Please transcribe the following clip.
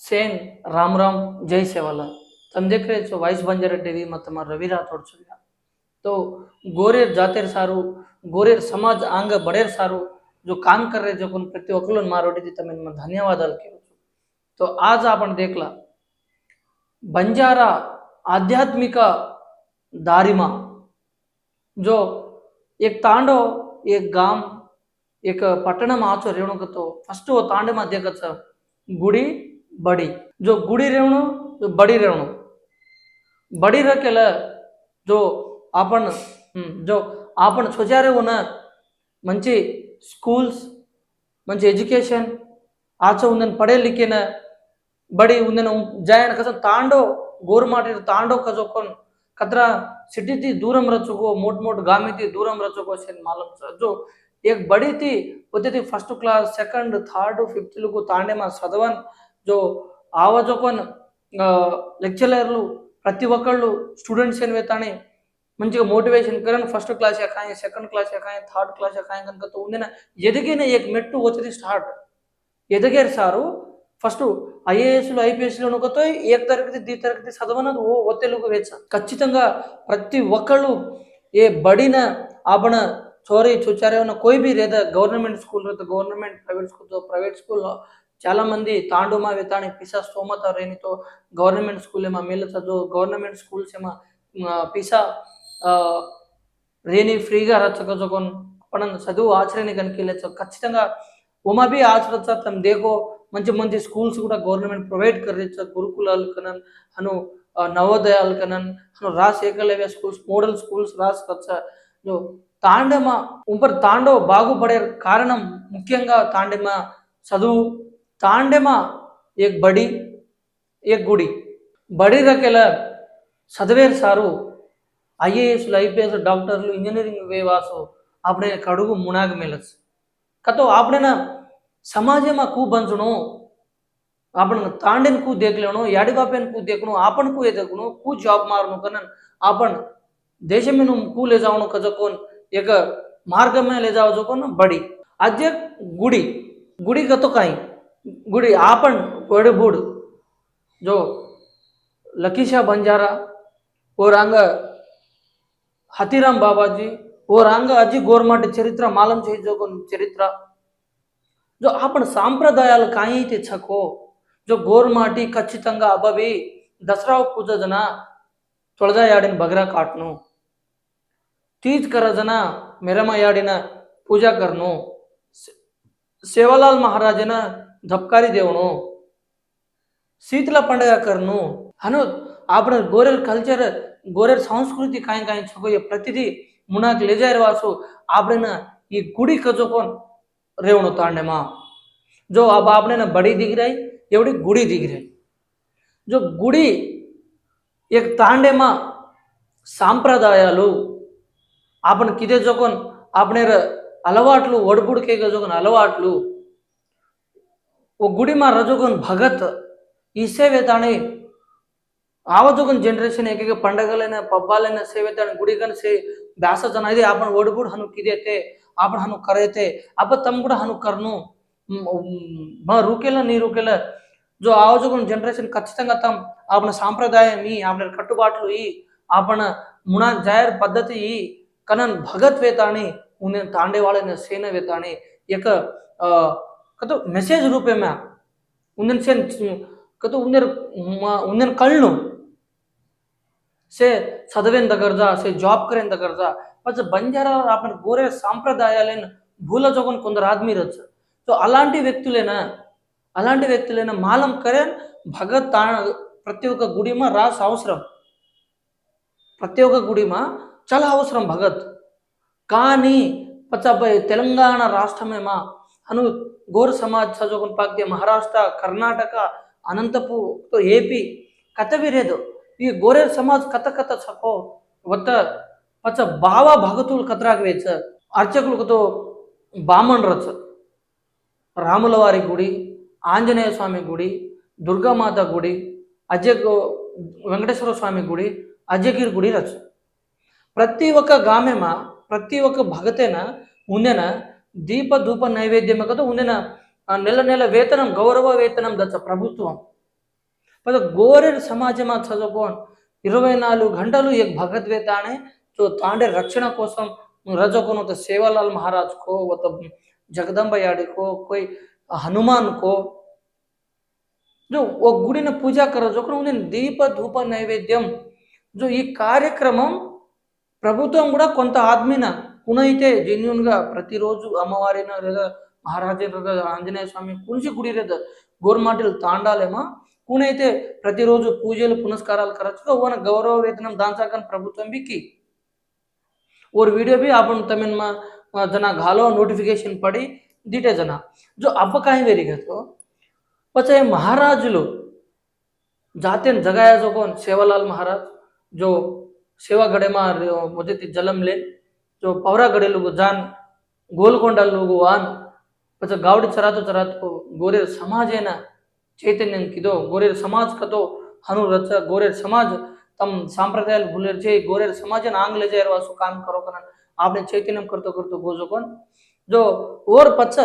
સેન રામ રામ જય સેવાલાલ તમે દેખ રહે છો વાઇસ બંજારા ટીવીમાં તમારો રવિ રાઠોડ છું तो गोरेर जातेर सारू, गोरेर समाज आंग बड़ेर सारू, जो काम कर रहे जो प्रति अकलन मारोडी थी तमें धन्यवाद केलो तो आज आपण देखला, बंजारा आध्यात्मिक दारिमा, जो एक तांडो, एक गाम, एक पटना आचो रेणुकतो फस्ट ओ तांडमा देखच गुडी बडी जो गुडी रेवणू जो बडी रेवणू बडी रकेल जो आपण हं, जो आपण स्वचारे ఉన్న మంచి స్కూల్స్ మంచి ఎడ్యుకేషన్ ఆచో ఉందని పడే లిఖిన बड़ी उन्हें जायन कसं तांडो गोरमाटी तांडो कसो कोण कतरा सिटी थी दूरम रचुको मोट मोट गामी थी दूरम रचुको शेन मालूम छ जो एक बड़ी थी होते थी first class second third fifth లకు तांडे మా చదవన్ जो ఆవాజోపన్ లెక్చరర్లు ప్రతి ఒక్కళ్ళు స్టూడెంట్స్ అని వెతానే మంచిగా మోటివేషన్ కరెన్ ఫస్ట్ క్లాస్ ఎక్కాయి సెకండ్ క్లాస్ ఎక్కాయి థర్డ్ క్లాస్ ఎక్కాయి కనుక తో ఉందిన ఎదిగిన ఏక్ మెట్టు వచ్చేది స్టార్ట్ ఎదిగారు సారు ఫస్ట్ ఐఏఎస్లు ఐపీఎస్లు అనుకతో ఏ తరగతి ది తరగతి చదవనది ఓ ఒత్తిళ్ళకు వేచ. ఖచ్చితంగా ప్రతి ఒక్కళ్ళు ఏ బడిన ఆపణ చోరీ చూచారేమన్నా కోయిబీ లేదా గవర్నమెంట్ స్కూల్ లేదా గవర్నమెంట్ ప్రైవేట్ స్కూల్ ప్రైవేట్ స్కూల్లో చాలా మంది తాండూమా వితాని పిసా స్తోమత రేణితో గవర్నమెంట్ స్కూల్ ఏమో మేలు చదువు గవర్నమెంట్ స్కూల్స్ ఏమో పిసా రేణి ఫ్రీగా రచ్చకొచ్చుకొని మనం చదువు ఆచరణ కనుక ఖచ్చితంగా ఉమబి ఆచరించ తమ దేకో మంచి మంచి స్కూల్స్ కూడా గవర్నమెంట్ ప్రొవైడ్ కరించ గురుకులాలు కనన్ అను నవోదయాలు కనన్ అను రాస్ ఏకలవ్య స్కూల్స్ మోడల్ స్కూల్స్ రాస్ కచ్చ తాండమ ఉంపర్ తాండవ బాగుపడే కారణం ముఖ్యంగా తాండమ చదువు તાંડેમાં એક બડી એક గుడి బడిరకెల చదివేరు సారు ఐఏఎస్లు ఐపీఎస్ డాక్టర్లు ఇంజనీరింగ్ వేవాసు આપણે કડુગુ મુણાગ મેલસ કાં તો આપણેના સમાજમાં કુ બંધણું આપણને તાંડીને કુ દેખ લેણું યાડીબાપેને કુ દેખણું આપણ કુ એદકણું કુ જોબ મારણું કનન આપણ దేశమేను కూ లేజావను కజకోన్ એક માર્ગમાં લેજાવ જોકોન બડી આજે ગુડી ગુડી ગતો કાંઈ ગુડ આપણ પડબુડ જો लकीशा बंजारा और आंग हतीराम बाबाजी और आंग अजी गोरमट चरित्र मालम जो चरित्र जो आपण సాంప్రదాయాలు కాయితే చకో. जो గోర్మాటి ఖచ్చితంగా అబవి దసరా పూజ జన తొలదయాడిన బగరా కాట్ను. తీజ్ కర జన మెరమయాడిన పూజ కర్ను సేవలాల్ మహారాజన ಧಪ್ಕಾರಿ ದೇವನು ಶೀತಲ పండగకర్ను అను આપણો ગોરેલ કલ્ચર ગોરેલ સંસ્કૃતિ કાંઈ કાંઈ છો એ પ્રતિથી મુનાક લેજાર વાસો આપણે એ ગુડી કજો કોણ રેવણો તાંડેમાં જો अब આપણે બડી દીખ રહી એવડી ગુડી દીખ રહી જો గుడి એક તાંડેમાં సాంప్రదాయాలు આપણને કીધે જો કોણ આપણે అలవాట్లు ఒడిపుడికే కజోకొని అలవాట్లు ఓ గుడిమా రజోగన్ భగత్ ఈ సేవేతాని ఆవజోగన్ जनरेशन एक एक पंडगलैन पब्बालैन सेवेतान गुडिगन से ब्यास जन ಇದೆ आपण ಒಡುಬುಡ್ ಹನು ಕಿದೆತೆ आपण ಹನು ಕರೆತೆ ಅಬ್ಬ ತಮ್ ಕೂಡ ಹನು ಕರ್ನು ಮ ರೂಕೆಲ ನೀ ರೂಕೆಲ जो ఆవజోగన్ जनरेशन ఖచ్చితంగా తమ్ आपण సాంప్రదాయం ఈ आपण కట్టుబాట్లు ఈ आपण मुणा जाहीर पद्धती ही कनन भगत वेताणी उन्हें तांडे वाले ने सेना वेताणी एक अ, कतो मेसेज रूपे में उन्हें से कतो उन्हें उन्हें कळणू से చదివేంత గర్జా సే జాబ్ కరేంత గర్జా పచ్చ బంజారా आपण गोरे సాంప్రదాయాలను భూల జోగన్ కొందరు ఆద్మీ రచ్చ సో అలాంటి వ్యక్తులేనా అలాంటి వ్యక్తులైన మాలం కరేన్ భగత్ తా ప్రతి ఒక్క గుడిమా రాస్ అవసరం ప్రతి ఒక్క గుడిమా చాలా అవసరం భగత్ కానీ పచ్చపై తెలంగాణ రాష్ట్రమేమా అను గోర్ సమాజ్ చదువుకుని పాక్తే మహారాష్ట్ర కర్ణాటక అనంతపూర్తో ఏపీ కథ విరేదు ఈ గోరేర్ సమాజ్ కథ కథ చకో వత్త పచ్చ బావ భగతులు కథరాకు వేచ అర్చకులతో బామన్ రచ. రాముల వారి గుడి ఆంజనేయ స్వామి గుడి దుర్గామాత గుడి అజయ్ వెంకటేశ్వర స్వామి గుడి అజయగిరి గుడి రచ. ప్రతి ఒక్క గామెమ ప్రతి ఒక్క భగతేన ఉందెన దీప ధూప నైవేద్యం కదా ఉండిన నెల నెల వేతనం గౌరవ వేతనం దచ్చ ప్రభుత్వం. పద గోరెర్ సమాజమా చదువుకో ఇరవై నాలుగు గంటలు ఈ భగవద్వేతానే సో తాండే రక్షణ కోసం రజకును ఒక సేవాలాల్ మహారాజ్ కో ఒక జగదంబ యాడికో కోయి హనుమాన్ కో. जो ఓ గుడిని పూజ కరో జోకరు ఉంది దీప ధూప నైవేద్యం. जो ఈ కార్యక్రమం ప్రభుత్వం కూడా కొంత ఆద్మిన कुनते जेन्यून का प्रती रोजू अम्मवारी महाराजे आंजनेवा कुछ गुड़ी गोरमाटल ताँलेम कुनते प्रती रोजू पूजल पुनस्कार करवन गौरव वेतन दाचाक प्रभुत्म बिखी और वीडियो भी आप जना घो नोटिफिकेशन पड़ी दिटे जना। जो अब कहीं वेरी तो पचे महाराज जाते जगाया जो कौन सेवालाल महाराज, जो सेवा गड़े मार मुझे जलम ले जो पौरा गड़ेलु को जान గోల్కొండ లోగు వాన్ కొంచెం గావడి చరాతు చరాతు గోరేరు సమాజైన చైతన్యం కిదో గోరేరు సమాజ్ కతో హను రచ గోరేరు సమాజ్ తమ్ సాంప్రదాయాలు భులేర్చే గోరేరు సమాజన ఆంగ్లేజేరు వాసు కామ్ కరో కన ఆపనే చైతన్యం కర్తో కర్తో గోజోకొన్ జో ఓర్ పచ్చ